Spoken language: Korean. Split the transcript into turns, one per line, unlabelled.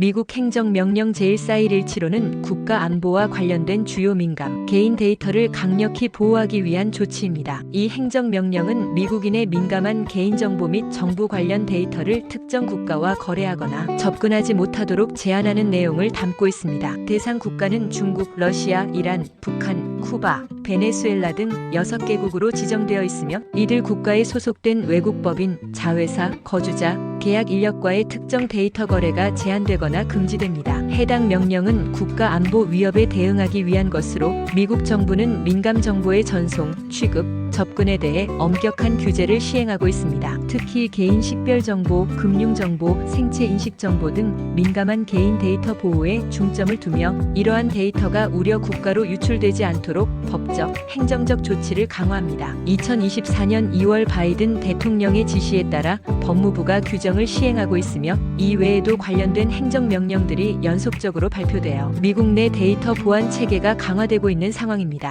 미국 행정명령 제1417호는 국가 안보와 관련된 주요 민감, 개인 데이터를 강력히 보호하기 위한 조치입니다. 이 행정명령은 미국인의 민감한 개인정보 및 정부 관련 데이터를 특정 국가와 거래하거나 접근하지 못하도록 제한하는 내용을 담고 있습니다. 대상 국가는 중국, 러시아, 이란, 북한, 쿠바, 베네수엘라 등 6개국으로 지정되어 있으며 이들 국가에 소속된 외국법인, 자회사, 거주자, 계약 인력과의 특정 데이터 거래가 제한되거나 금지됩니다. 해당 명령은 국가 안보 위협에 대응하기 위한 것으로 미국 정부는 민감 정보의 전송, 취급, 접근에 대해 엄격한 규제를 시행하고 있습니다. 특히 개인 식별 정보, 금융 정보, 생체 인식 정보 등 민감한 개인 데이터 보호에 중점을 두며 이러한 데이터가 우려 국가로 유출되지 않도록 법적, 행정적 조치를 강화합니다. 2024년 2월 바이든 대통령의 지시에 따라 법무부가 규정을 시행하고 있으며 이 외에도 관련된 행정명령들이 연속적으로 발표되어 미국 내 데이터 보안 체계가 강화되고 있는 상황입니다.